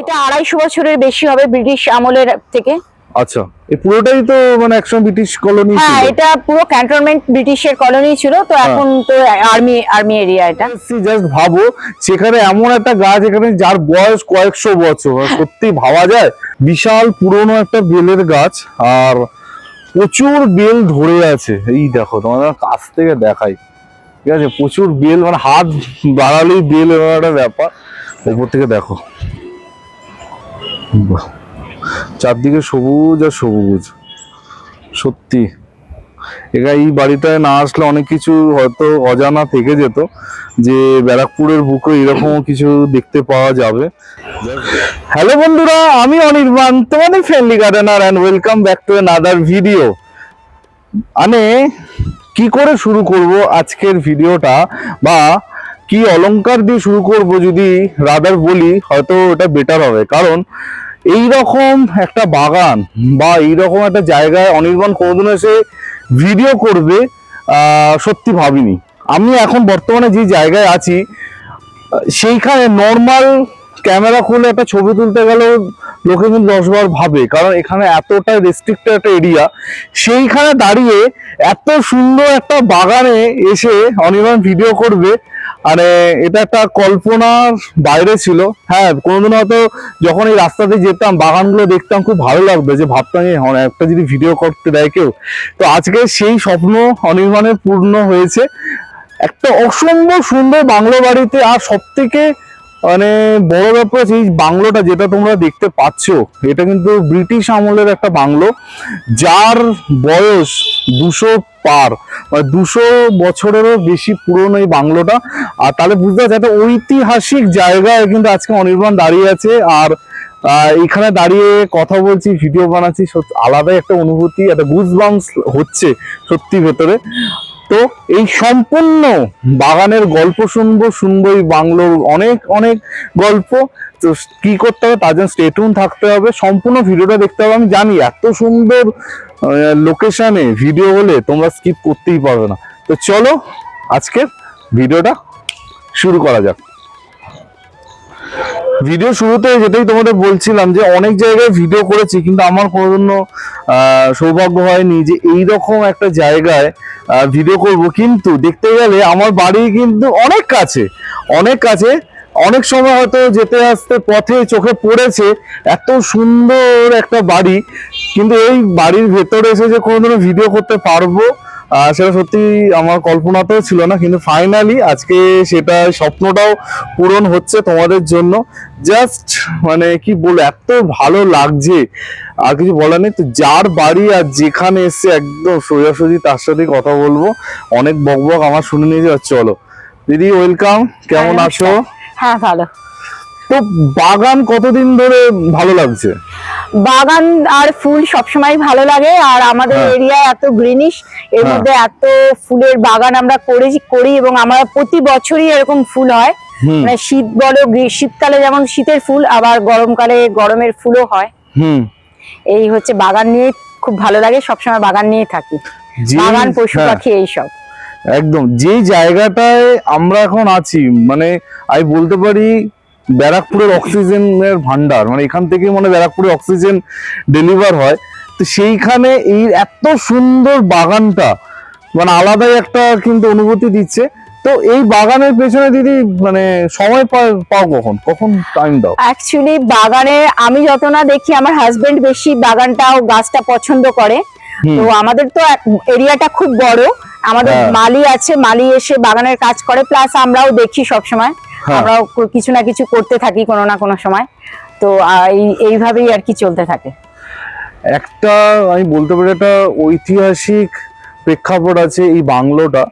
এটা আড়াইশো বছরের বেশি হবে ব্রিটিশ আমলের থেকে। আচ্ছা এই পুরোটাই তো মানে একসময় ব্রিটিশ কলোনি হ্যাঁ এটা পুরো ক্যান্টনমেন্ট ব্রিটিশের কলোনি ছিল তো হ্যাঁ। এখন তো আর্মি আর্মি এরিয়া এটা। জাস্ট ভাবো সেখানে এমন একটা গাছ এখানে যার বয়স কয়েকশো বছর সত্যি ভাবা যায় বিশাল পুরনো একটা বেলের গাছ আর প্রচুর বেল ধরে আছে। এই দেখো তোমাদের কাছ থেকে দেখাই। ঠিক আছে প্রচুর বেল মানে হাত বাড়ালেই বেল একটা ব্যাপার। উপর থেকে দেখো। চারদিকে সবুজ আর সবুজ। সত্যি। এরা এই বাড়িটায় না আসলে অনেক কিছু হয়তো অজানা থেকে যেত যে ব্যারাকপুরের বুকে এরকম কিছু দেখতে পাওয়া যাবে। হ্যালো বন্ধুরা, আমি অনির্বাণ, তোমাদের friendly gardener and welcome back to other video মানে কি করে শুরু করব আজকের ভিডিওটা বা কি অলংকার দিয়ে শুরু করব যদি রাদার বলি, হয়তো এটা বেটার হবে। কারণ এই রকম একটা বাগান বা এই রকম একটা জায়গায় অনির্বাণ কোনোদিন এসে ভিডিও করবে সত্যি ভাবিনি। আমি এখন বর্তমানে যে জায়গায় আছি, সেইখানে নর্মাল ক্যামেরা খুলে একটা ছবি তুলতে গেলেও লোকে কিন্তু দশবার ভাবে, কারণ এখানে এতটা রেস্ট্রিক্টেড একটা এরিয়া সেইখানে দাঁড়িয়ে এত সুন্দর একটা বাগানে এসে অনির্বাণ ভিডিও করবে মানে এটা একটা কল্পনার বাইরে ছিল। হ্যাঁ কোনোদিন হয়তো যখন এই রাস্তাতে যেতাম বাগানগুলো দেখতাম খুব ভালো লাগবে যে ভাবতাম হ্যাঁ, একটা যদি ভিডিও করতে দেয় কেউ। তো আজকে সেই স্বপ্ন অনির্মাণের পূর্ণ হয়েছে। একটা অসম্ভব সুন্দর বাংলো বাড়িতে আর সব থেকে মানে বড় ব্যাপার এই বাংলোটা যেটা তোমরা দেখতে পাচ্ছ, এটা কিন্তু ব্রিটিশ আমলের একটা বাংলো, যার বয়স দুশো পার মানে দুশো বছরেরও বেশি পুরনো এই বাংলোটা। আর তাহলে বুঝতে পারছি, একটা ঐতিহাসিক জায়গায় কিন্তু আজকে অনির্বাণ দাঁড়িয়ে আছে। আর এখানে দাঁড়িয়ে কথা বলছি, ভিডিও বানাচ্ছি আলাদাই একটা অনুভূতি, একটা গুজ হচ্ছে সত্যি ভেতরে। তো এই সম্পূর্ণ বাগানের গল্প শুনব শুনব এই বাংলোর অনেক অনেক গল্প। তো কি করতে হবে? তার জন্য স্টেটুন থাকতে হবে। সম্পূর্ণ ভিডিওটা দেখতে হবে। আমি জানি এত সুন্দর লোকেশানে ভিডিও হলে তোমরা স্কিপ করতেই পারবে না। তো চলো, আজকের ভিডিওটা শুরু করা যাক। ভিডিও শুরুতে যেটাই তোমাদের বলছিলাম যে অনেক জায়গায় ভিডিও করেছি কিন্তু আমার আহ, সৌভাগ্য হয়নি যে এইরকম একটা জায়গায় ভিডিও করব। কিন্তু দেখতে গেলে আমার বাড়ি কিন্তু অনেক কাছে অনেক কাছে। অনেক সময় হয়তো যেতে আসতে পথে চোখে পড়েছে এত সুন্দর একটা বাড়ি। কিন্তু এই বাড়ির ভেতরে এসে যে কোনোদিনও ভিডিও করতে পারব সেটা সত্যি আমার কল্পনাতেও ছিল না কিন্তু ফাইনালি আজকে সেটা স্বপ্নটাও পূরণ হচ্ছে তোমাদের জন্য। জাস্ট মানে কি বলব এত ভালো লাগছে। আর কিছু বলার নেই তো যার বাড়ি আর যেখানে এসছে একদম সোজাসুজি তার সাথে কথা বলব। অনেক বকবক আমার শুনে নিয়ে আর চলো। দিদি ওয়েলকাম কেমন হ্যাঁ, আছো? হ্যাঁ ভালো। তো বাগান কতদিন ধরে ভালো লাগছে? বাগান আর ফুল সবসময় ভালো লাগে আর আমাদের হ্যাঁ। এরিয়ায় এত গ্রিনিশ এর হ্যাঁ। মধ্যে এত ফুলের বাগান আমরা করেছি করি এবং আমরা প্রতি বছরই এরকম ফুল হয়। মানে শীত বলো শীতকালে যেমন শীতের ফুল আবার গরমকালে গরমের ফুলও হয়। হুম। এই হচ্ছে বাগান নিয়ে খুব ভালো লাগে সবসময় বাগান নিয়ে থাকি। বাগান পশু হ্যাঁ, পাখি এইসব। একদম যে জায়গাটায় আমরা এখন আছি মানে আমি বলতে পারি ব্যারাকপুরের অক্সিজেনের ভান্ডার মানে এখান থেকে মানে ব্যারাকপুরে অক্সিজেন ডেলিভার হয়। তো সেইখানে এই এত সুন্দর বাগানটা মানে আলাদাই একটা কিন্তু অনুভূতি দিচ্ছে। তো এই বাগানের পেছনে দিদি মানে সময় পাও কখন? কখন টাইম দাও? অ্যাকচুয়ালি বাগানে আমি যত না দেখি আমার হাজবেন্ড বেশি বাগানটা ও গাছটা পছন্দ করে। তো আমাদের তো এরিয়াটা খুব বড়। আমাদের হ্যাঁ। মালি আছে মালি এসে বাগানের কাজ করে। প্লাস আমরাও দেখি সব সময় হ্যাঁ। আমরাও কিছু না কিছু করতে থাকি কোনো না কোনো সময়। তো এইভাবেই আর কি চলতে থাকে। একটা আমি বলতে পারি একটা ঐতিহাসিক প্রেক্ষাপট আছে এই বাংলোটা।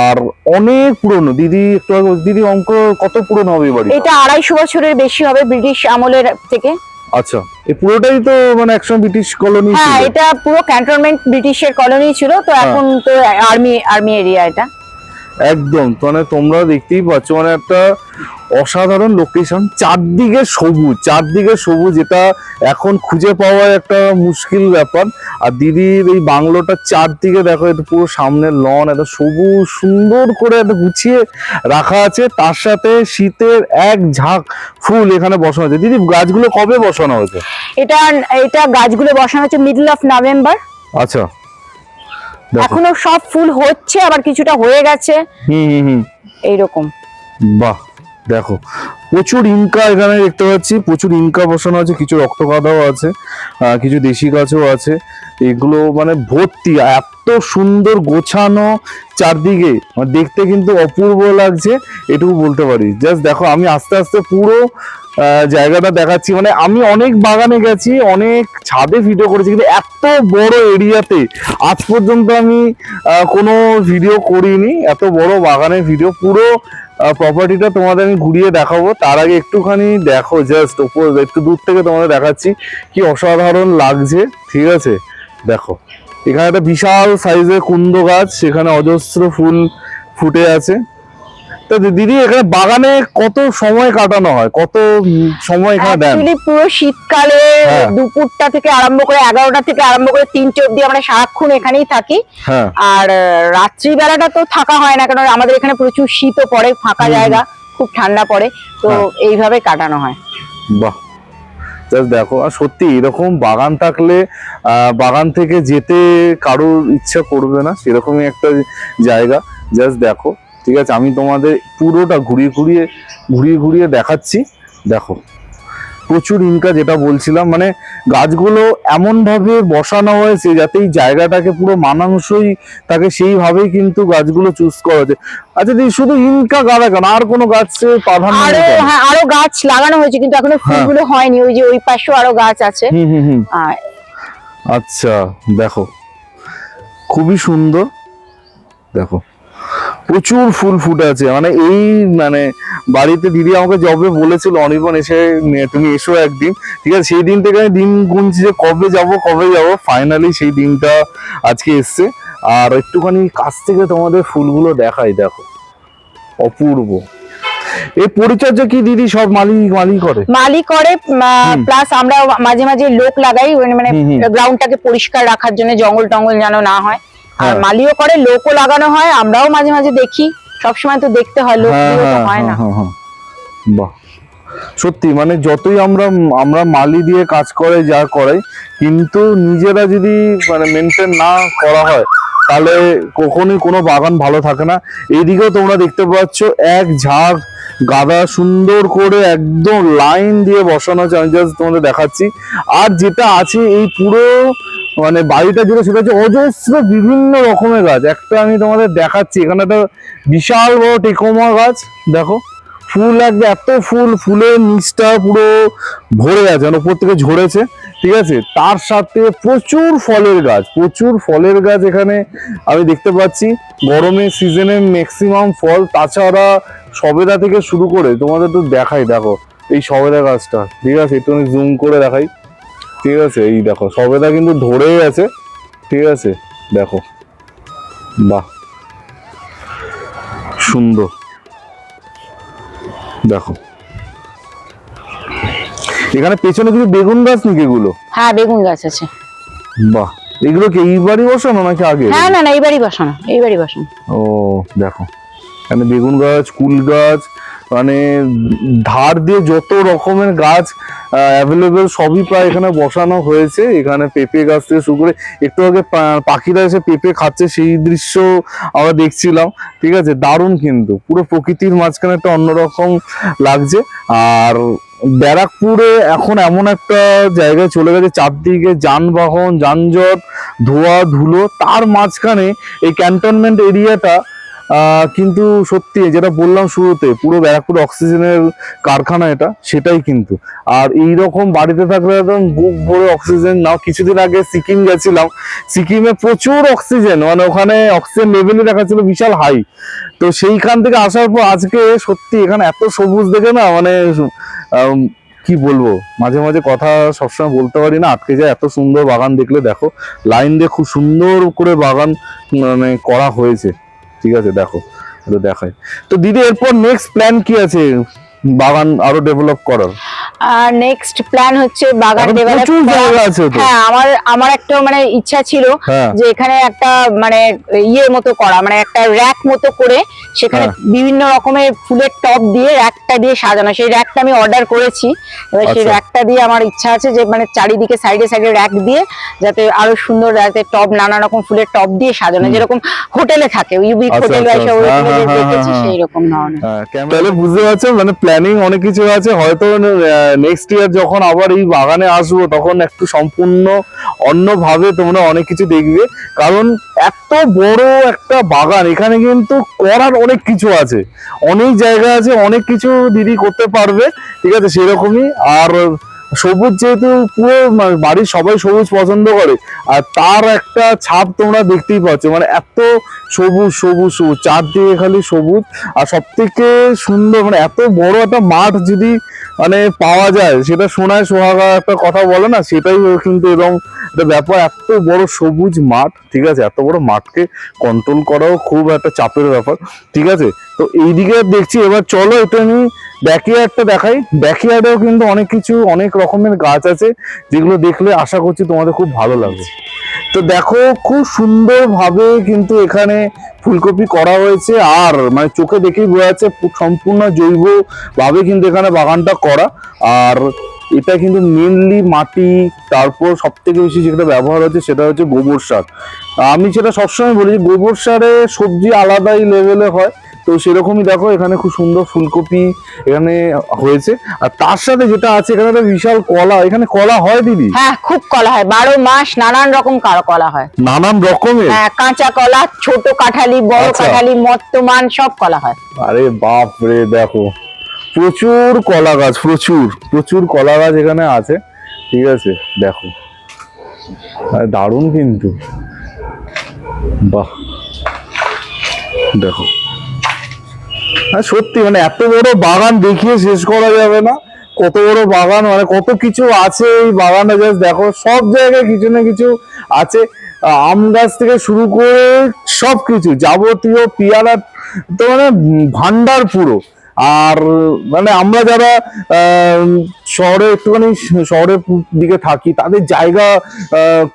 আর অনেক পুরনো দিদি একটু দিদি অঙ্ক কত পুরনো হবে বাড়ি এটা আড়াইশো বছরের বেশি হবে ব্রিটিশ আমলের থেকে। আচ্ছা এই পুরোটাই তো মানে একসময় ব্রিটিশ কলোনি হ্যাঁ ছিল। এটা পুরো ক্যান্টনমেন্ট ব্রিটিশের কলোনি ছিল তো হ্যাঁ। এখন তো আর্মি আর্মি এরিয়া এটা। একদম। মানে তোমরা দেখতেই পাচ্ছ মানে একটা অসাধারণ লোকেশন চারদিকে সবুজ চারদিকে সবুজ এটা এখন খুঁজে পাওয়া একটা মুশকিল ব্যাপার। আর দিদির এই বাংলোটার চারদিকে দেখো এটা পুরো সামনে লন এত সবুজ সুন্দর করে একটা গুছিয়ে রাখা আছে। তার সাথে শীতের এক ঝাঁক ফুল এখানে বসানো হয়েছে। দিদি গাছগুলো কবে বসানো হয়েছে? এটা এটা গাছগুলো বসানো হচ্ছে মিডল অফ নভেম্বর আচ্ছা। এখনও সব ফুল হচ্ছে আবার কিছুটা হয়ে গেছে। হুম হুম এইরকম। বাহ দেখো। প্রচুর ইনকা এখানে দেখতে পাচ্ছি প্রচুর ইনকা বসানো আছে কিছু রক্ত গাঁদাও আছে কিছু দেশি গাছও আছে। এগুলো মানে ভর্তি এত সুন্দর গোছানো চারদিকে। মানে দেখতে কিন্তু অপূর্ব লাগছে এটুকু বলতে পারি। জাস্ট দেখো আমি আস্তে আস্তে পুরো জায়গাটা দেখাচ্ছি। মানে আমি অনেক বাগানে গেছি, অনেক ছাদে ভিডিও করেছি, কিন্তু এত বড় এরিয়াতে আজ পর্যন্ত আমি কোনো ভিডিও করিনি। এত বড় বাগানের ভিডিও পুরো প্রপার্টিটা তোমাদের আমি ঘুরিয়ে দেখাবো। তার আগে একটুখানি দেখো জাস্ট ওপর একটু দূর থেকে তোমাদের দেখাচ্ছি কি অসাধারণ লাগছে, ঠিক আছে? দেখো, এখানে একটা বিশাল সাইজের কুন্দ গাছ, সেখানে অজস্র ফুল ফুটে আছে। তো দিদি এখানে বাগানে কত সময় কাটানো হয়? কত সময় এখানে দেন? পুরো শীতকালে হ্যাঁ। দুপুরটা থেকে আরম্ভ করে এগারোটা থেকে আরম্ভ করে তিনটে অব্দি আমরা সারাক্ষণ এখানেই থাকি। হ্যাঁ। আর রাত্রিবেলাটা তো থাকা হয় না কারণ আমাদের এখানে প্রচুর শীতও পড়ে ফাঁকা জায়গা খুব ঠান্ডা পড়ে। তো হ্যাঁ। এইভাবে কাটানো হয়। বাহ। জাস্ট দেখো আর সত্যি এরকম বাগান থাকলে আহ, বাগান থেকে যেতে কারোর ইচ্ছা করবে না সেরকমই একটা জায়গা। জাস্ট দেখো ঠিক আছে? আমি তোমাদের পুরোটা ঘুরিয়ে ঘুরিয়ে ঘুরিয়ে ঘুরিয়ে দেখাচ্ছি। দেখো প্রচুর ইনকা যেটা বলছিলাম মানে গাছগুলো এমন ভাবে বসানো হয়েছে যাতে এই জায়গাটাকে পুরো মানানসই তাকে সেইভাবেই কিন্তু গাছগুলো চুজ করা হয়েছে। আচ্ছা দিদি শুধু ইনকা গাঁদা কেন আর কোনো গাছের প্রাধান্য হ্যাঁ আরও গাছ লাগানো হয়েছে কিন্তু এখনও হ্যাঁ। ফুলগুলো হয়নি ওই যে ওই পাশেও আরও গাছ আছে। হুম হুম হুম। আচ্ছা দেখো খুবই সুন্দর। দেখো প্রচুর ফুল ফুটে আছে মানে এই মানে বাড়িতে দিদি আমাকে জবে বলেছিল অনির্বাণ এসে তুমি এসো একদিন। ঠিক আছে সেই দিন থেকে আমি দিন গুনছি যে কবে যাব কবে যাব। ফাইনালি সেই দিনটা আজকে এসছে। আর একটুখানি কাছ থেকে তোমাদের ফুলগুলো দেখাই দেখো। অপূর্ব। এই পরিচর্যা কি দিদি সব মালি মালি করে? মালি করে। প্লাস আমরা মাঝে মাঝে লোক লাগাই মানে। গ্রাউন্ডটাকে পরিষ্কার রাখার জন্য জঙ্গল টঙ্গল যেন না হয়। আর হ্যাঁ। মালিও করে লোকও লাগানো হয় আমরাও মাঝে মাঝে দেখি। সবসময় তো দেখতে হয় লোক হ্যাঁ, হ্যাঁ, হয় না। বাহ। সত্যি মানে যতই আমরা আমরা মালি দিয়ে কাজ করে যা করে কিন্তু নিজেরা যদি মানে মেনটেন না করা হয় তাহলে কখনোই কোনো বাগান ভালো থাকে না। এইদিকেও তোমরা দেখতে পাচ্ছ এক ঝাঁক গাদা সুন্দর করে একদম লাইন দিয়ে বসানো আছে আমি জাস্ট তোমাদের দেখাচ্ছি। আর যেটা আছে এই পুরো মানে বাড়িটা যেটা সেটা হচ্ছে অজস্র বিভিন্ন রকমের গাছ। একটা আমি তোমাদের দেখাচ্ছি, এখানে একটা বিশাল বড় টেকোমা গাছ, দেখো। ফুল একদম এত ফুল, ফুলের নিচটা পুরো ভরে গেছে মানে উপর থেকে ঝরেছে, ঠিক আছে? তার সাথে প্রচুর ফলের গাছ, প্রচুর ফলের গাছ এখানে আমি দেখতে পাচ্ছি। গরমের সিজনে ম্যাক্সিমাম ফল, তাছাড়া সবেদা থেকে শুরু করে, তোমাদের তো দেখাই, দেখো, এই সবেদা গাছটা, ঠিক আছে? একটু জুম করে দেখাই। ঠিক আছে এই দেখো সবেদা কিন্তু ধরেই আছে ঠিক আছে দেখো বাহ সুন্দর দেখো এখানে পেছনে কিছু বেগুন গাছ নাকি এগুলো? হ্যাঁ বেগুন গাছ আছে। বাহ এগুলো কি এইবারই বসানো নাকি আগে? হ্যাঁ না না এইবারই বসানো এইবারই বসানো। ও দেখো এখানে বেগুন গাছ কুল গাছ মানে ধার দিয়ে যত রকমের গাছ অ্যাভেলেবেল সবই প্রায় এখানে বসানো হয়েছে। এখানে পেঁপে গাছ থেকে শুরু করে একটু আগে পাখিরা এসে পেঁপে খাচ্ছে সেই দৃশ্য আমরা দেখছিলাম, ঠিক আছে? দারুণ কিন্তু। পুরো প্রকৃতির মাঝখানে একটা অন্যরকম লাগছে। আর ব্যারাকপুরে এখন এমন একটা জায়গায় চলে গেছে, চারদিকে যানবাহন, যানজট, ধোয়া, ধুলো। তার মাঝখানে এই ক্যান্টনমেন্ট এরিয়াটা কিন্তু সত্যি যেটা বললাম শুরুতে, পুরো ব্যারাকপুর অক্সিজেনের কারখানা এটা, সেটাই কিন্তু। আর এই রকম বাড়িতে থাকলে একদম বুক ভরে অক্সিজেন নাও। কিছুদিন আগে সিকিম গেছিলাম, সিকিমে প্রচুর অক্সিজেন মানে ওখানে অক্সিজেন লেভেলই দেখাচ্ছিল বিশাল হাই তো সেইখান থেকে আসার পর আজকে সত্যি এখানে এত সবুজ দেখে না মানে কি বলব? মাঝে মাঝে কথা সবসময় বলতে পারি না, আটকে যায়। এত সুন্দর বাগান দেখলে দেখো লাইন দিয়ে খুব সুন্দর করে বাগান মানে করা হয়েছে। ঠিক আছে দেখো দেখায় তো দিদি এরপর নেক্সট প্ল্যান কি আছে? বাগান আরও ডেভেলপ করার। আর নেক্সট প্ল্যান হচ্ছে বাগান ডেভেলপ। হ্যাঁ আমার আমার একটা মানে ইচ্ছা ছিল হ্যাঁ। যে এখানে একটা মানে ইয়ে মতো করা মানে একটা র্যাক মতো করে সেখানে হ্যাঁ। বিভিন্ন রকমের ফুলের টপ দিয়ে র্যাকটা দিয়ে সাজানো। সেই র্যাকটা আমি অর্ডার করেছি। এবার সেই আচ্ছা। র্যাকটা দিয়ে আমার ইচ্ছা আছে যে মানে চারিদিকে সাইডে সাইডে র্যাক দিয়ে যাতে আরও সুন্দর যাতে টব নানা রকম ফুলের টপ দিয়ে সাজানো। যেরকম হোটেলে থাকে ইউবিক আচ্ছা, হোটেল বা আচ্ছা, সেই রকম ধরনের। হ্যাঁ, তাহলে বুঝতে পারছ মানে প্ল্যানিং অনেক কিছু আছে। হয়তো নেক্সট ইয়ার যখন আবার এই বাগানে আসব, তখন একটু সম্পূর্ণ অন্যভাবে তোমরা অনেক কিছু দেখবে। কারণ এত বড় একটা বাগান, এখানে কিন্তু করার অনেক কিছু আছে। অনেক জায়গা আছে, অনেক কিছু দিদি করতে পারবে। ঠিক আছে, সেরকমই। আর সবুজ যেহেতু পুরো মা- বাড়ির সবাই সবুজ পছন্দ করে, আর তার একটা ছাপ তোমরা দেখতেই পাচ্ছ মানে এত সবুজ সবুজ সবুজ, চারদিকে খালি সবুজ, আর সব থেকে সুন্দর মানে এত বড় একটা মাঠ যদি মানে পাওয়া যায়, সেটা শোনায় সোহাগা একটা কথা বলে না, সেটাই কিন্তু এরকম একটা ব্যাপার, এত বড় সবুজ মাঠ, ঠিক আছে? এত বড় মাঠকে কন্ট্রোল করাও খুব একটা চাপের ব্যাপার, ঠিক আছে? তো এইদিকে দেখছি, এবার চলো এটা আমি ব্যাকইয়ার্ডটা দেখাই। ব্যাকইয়ার্ডেও কিন্তু অনেক কিছু, অনেক রকমের গাছ আছে, যেগুলো দেখলে আশা করছি তোমাদের খুব ভালো লাগবে। তো দেখো, খুব সুন্দরভাবে কিন্তু এখানে ফুলকপি করা হয়েছে, আর মানে চোখে দেখেই বোঝা যাচ্ছে সম্পূর্ণ জৈবভাবে কিন্তু এখানে বাগানটা করা। আর এটা কিন্তু মেনলি মাটি, তারপর সব থেকে বেশি যেটা ব্যবহার হচ্ছে সেটা হচ্ছে গোবর সার। আমি সেটা সবসময় বলি যে গোবর সারে সবজি আলাদাই লেভেলে হয়। তো সেরকমই দেখো এখানে খুব সুন্দর ফুলকপি এখানে হয়েছে। আর তার সাথে যেটা আছে এখানে একটা বিশাল কলা এখানে কলা হয় দিদি? হ্যাঁ খুব কলা হয়। বারো মাস নানান রকম কার- কলা হয়। নানান রকমের? হ্যাঁ কাঁচা কলা ছোট কাঁঠালি বড় আচ্ছা। কাঁঠালি মর্তমান সব কলা হয়। আরে বাপ রে দেখো। প্রচুর কলা গাছ প্রচুর প্রচুর কলা গাছ এখানে আছে। ঠিক আছে দেখো। দারুণ কিন্তু। বাহ। দেখো। হ্যাঁ সত্যি মানে এত বড় বাগান দেখিয়ে শেষ করা যাবে না। কত বড় বাগান মানে কত কিছু আছে এই বাগানে জাস্ট দেখো, সব জায়গায় কিছু না কিছু আছে। আম গাছ থেকে শুরু করে সব কিছু যাবতীয় পিয়ারা, তো মানে ভান্ডার পুরো। আর মানে আমরা যারা শহরে একটুখানি, শহরের দিকে থাকি, তাদের জায়গা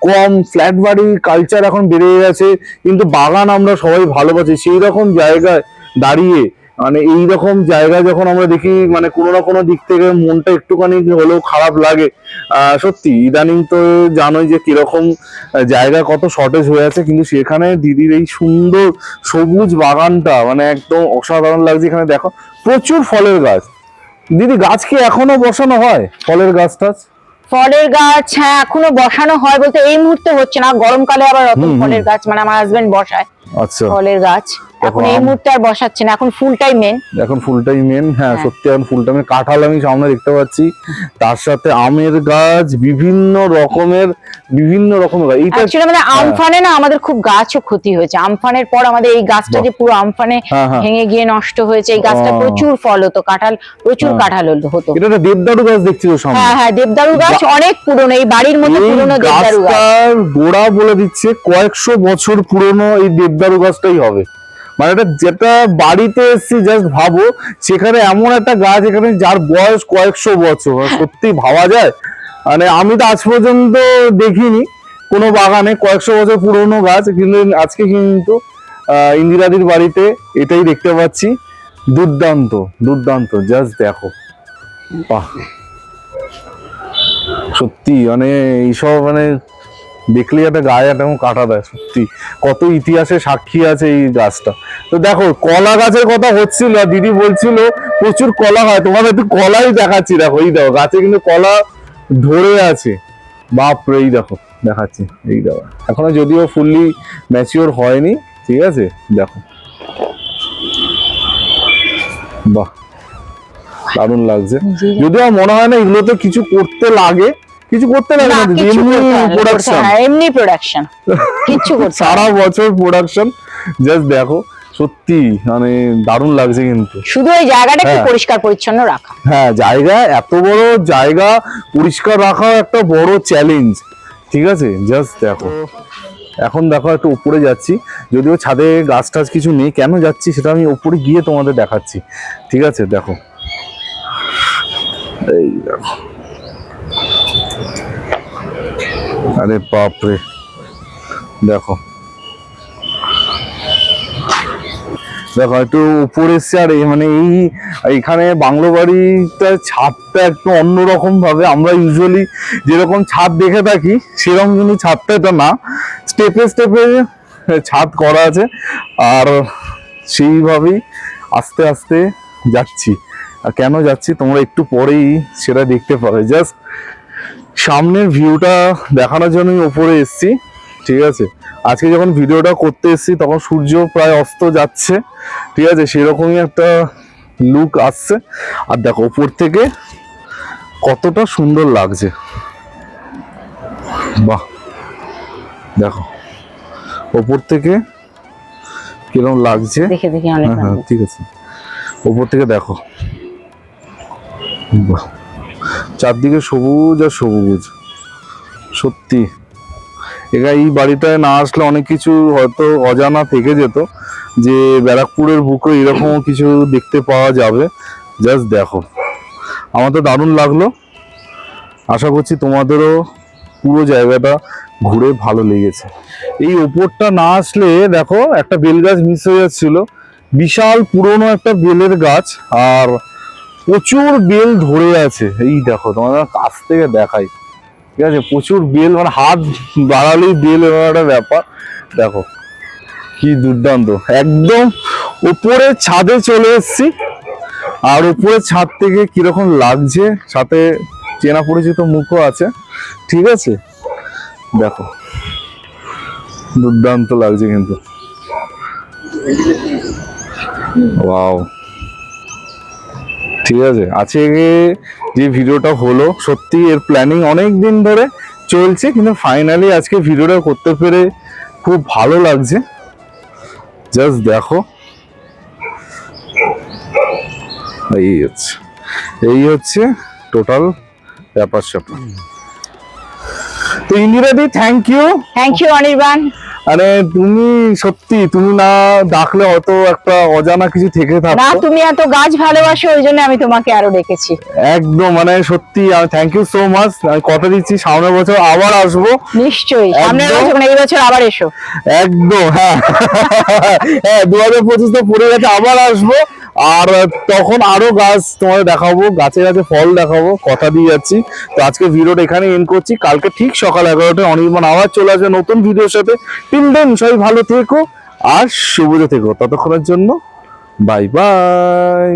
কম, ফ্ল্যাট বাড়ির কালচার এখন বেড়ে গেছে, কিন্তু বাগান আমরা সবাই ভালোবাসি। সেই রকম জায়গায় দাঁড়িয়ে মানে এইরকম জায়গা যখন আমরা দেখি মানে কোনো না কোনো দিক থেকে মনটা একটুখানি হলেও খারাপ লাগে। সত্যি ইদানিং তো জানোই যে কীরকম জায়গা কত শর্টেজ হয়ে আছে কিন্তু সেখানে দিদির এই সুন্দর সবুজ বাগানটা মানে একদম অসাধারণ লাগছে এখানে দেখো প্রচুর ফলের গাছ। দিদি গাছ কি এখনও বসানো হয় ফলের গাছ টাছ? ফলের গাছ হ্যাঁ এখনও বসানো হয় বলতে এই মুহূর্তে হচ্ছে না গরমকালে আবার অত। ফলের গাছ মানে আমার হাজবেন্ড বসায় আচ্ছা। ফলের গাছ। এখন এই মুহূর্তে আর বসাচ্ছে না এখন ফুলটাই মেন এখন ফুলটাই মেন হ্যাঁ হ্যাঁ। সত্যি এখন ফুলটা মেন কাঁঠাল আমি সামনে দেখতে পাচ্ছি। তার সাথে আমের গাছ বিভিন্ন রকমের বিভিন্ন রকমের গাছ। এইটা অ্যাকচুয়ালি মানে। আমফানে না আমাদের খুব গাছও ক্ষতি হয়েছে। আমফানের পর আমাদের এই গাছটা যে পুরো আমফানে হ্যাঁ হ্যাঁ। ভেঙে গিয়ে নষ্ট হয়েছে এই গাছটা প্রচুর ফল হতো কাঁঠাল প্রচুর। কাঁঠাল হতো- হতো এটা একটা দেবদারু গাছ দেখছি সামনে। হ্যাঁ হ্যাঁ দেবদারু গাছ অনেক পুরনো এই বাড়ির মতো এই পুরনো দেবদারু গাছ। গোড়া বলে দিচ্ছে কয়েকশো বছর পুরনো এই দেবদারু গাছটাই হবে। মানে এটা যেটা বাড়িতে এসছি জাস্ট ভাবো, সেখানে এমন একটা গাছ এখানে যার বয়স কয়েকশো বছর মানে সত্যি ভাবা যায়। মানে আমি তো আজ পর্যন্ত দেখিনি, কোনো বাগানে কয়েকশো বছর পুরনো গাছ, কিন্তু আজকে কিন্তু ইন্দিরাদির বাড়িতে এটাই দেখতে পাচ্ছি। দুর্দান্ত দুর্দান্ত জাস্ট দেখো। বাহ। সত্যি মানে এইসব মানে দেখলেই একটা গায়ে একটা কাটা দেয় সত্যি। কত ইতিহাসে সাক্ষী আছে এই গাছটা। তো দেখো কলা গাছের কথা হচ্ছিল আর দিদি বলছিল প্রচুর কলা হয় তোমাদের একটু কলাই দেখাচ্ছি দেখো এই দেখো গাছে কিন্তু কলা ধরে আছে। বাপ রে এই দেখো দেখাচ্ছি এই দেখো। এখনও যদিও ফুললি ম্যাচিওর হয়নি ঠিক আছে? দেখো। বাহ দারুণ লাগছে। যদিও মনে হয় না এগুলোতে কিছু করতে লাগে কিছু করতে লাগে না, এমনি প্রোডাকশন এমনি প্রোডাকশন কিচ্ছু করতে সারা বছর প্রোডাকশন জাস্ট দেখো সত্যি মানে দারুণ লাগছে কিন্তু। শুধু এই জায়গাটা একটু হ্যাঁ। পরিষ্কার পরিচ্ছন্ন রাখা। হ্যাঁ জায়গা এত বড় জায়গা পরিষ্কার রাখা একটা বড় চ্যালেঞ্জ ঠিক আছে? জাস্ট দেখো। এখন দেখো একটু উপরে যাচ্ছি। যদিও ছাদে গাছ টাছ কিছু নেই কেন যাচ্ছি সেটা আমি উপরে গিয়ে তোমাদের দেখাচ্ছি। ঠিক আছে? দেখো। এই দেখো। আরে বাপরে। দেখো। দেখো, একটু উপরে আর মানে এই এখানে বাংলো বাড়িটার ছাদটা একটু অন্যরকম ভাবে আমরা ইউজুয়ালি যেরকম ছাদ দেখে থাকি, সেরকম কিন্তু ছাদটা এটা না। স্টেপে স্টেপে ছাদ করা আছে। আর সেইভাবেই আস্তে আস্তে যাচ্ছি। আর কেন যাচ্ছি? তোমরা একটু পরেই সেটা দেখতে পাবে। জাস্ট সামনের ভিউটা দেখানোর জন্যই ওপরে এসেছি ঠিক আছে? আজকে যখন ভিডিওটা করতে এসেছি তখন সূর্য প্রায় অস্ত যাচ্ছে ঠিক আছে? সেরকমই একটা লুক আসছে। আর দেখো ওপর থেকে কতটা সুন্দর লাগছে। বাহ! দেখো ওপর থেকে কীরকম লাগছে। দেখে দেখে হ্যাঁ হ্যাঁ ঠিক আছে। ওপর থেকে দেখো। বাহ! চারদিকে সবুজ আর সবুজ। সত্যি। একা এই বাড়িটায় না আসলে অনেক কিছু হয়তো অজানা থেকে যেত যে ব্যারাকপুরের বুকে এরকম কিছু দেখতে পাওয়া যাবে। জাস্ট দেখো। আমার তো দারুণ লাগল। আশা করছি তোমাদেরও পুরো জায়গাটা ঘুরে ভালো লেগেছে। এই ওপরটা না আসলে দেখো, একটা বেল গাছ মিস হয়ে যাচ্ছিল। বিশাল পুরনো একটা বেলের গাছ। আর প্রচুর বেল ধরে আছে। এই দেখো, তোমাদের কাছ থেকে দেখাই। ঠিক আছে? প্রচুর বেল মানে হাত বাড়ালেই বেল এরকম একটা ব্যাপার। দেখো, কি দুর্দান্ত। একদম উপরে ছাদে চলে এসেছি। আর উপরে ছাদ থেকে কীরকম লাগছে সাথে চেনা পরিচিত মুখও আছে। ঠিক আছে? দেখো, দুর্দান্ত লাগছে কিন্তু। ওয়াও। ঠিক আছে? আজকে যে ভিডিওটা হলো, সত্যি এর প্ল্যানিং অনেক দিন ধরে চলছে, কিন্তু ফাইনালি আজকে ভিডিওটা করতে পেরে খুব ভালো লাগছে। জাস্ট দেখো। এই হচ্ছে। এই হচ্ছে টোটাল ব্যাপার স্যাপার তো ইন্দিরাদি thank you thank you Anirban. আরে তুমি সত্যি তুমি না ডাকলে অত একটা অজানা কিছু থেকে না তুমি এত গাছ ভালোবাসো ওই জন্য আমি তোমাকে আরও ডেকেছি। একদম মানে সত্যি থ্যাংক ইউ সো মাচ আমি কথা দিচ্ছি সামনের বছর আবার আসব। নিশ্চয়ই সামনের বছর মানে এই বছর আবার এসো। একদম হ্যাঁ। হ্যাঁ দু হাজার পঁচিশ তো পড়ে গেছে আবার আসব। আর তখন আরও গাছ তোমাদের দেখাবো, গাছে গাছে ফল দেখাবো, কথা দিয়ে যাচ্ছি। তো আজকে ভিডিওটা এখানে এন করছি। কালকে ঠিক সকাল এগারোটায় অনির্বাণ আওয়াজ চলে আসবে নতুন ভিডিওর সাথে। দেন সবাই ভালো থেকো আর সুবিধা থেকো। ততক্ষণের জন্য বাই বাই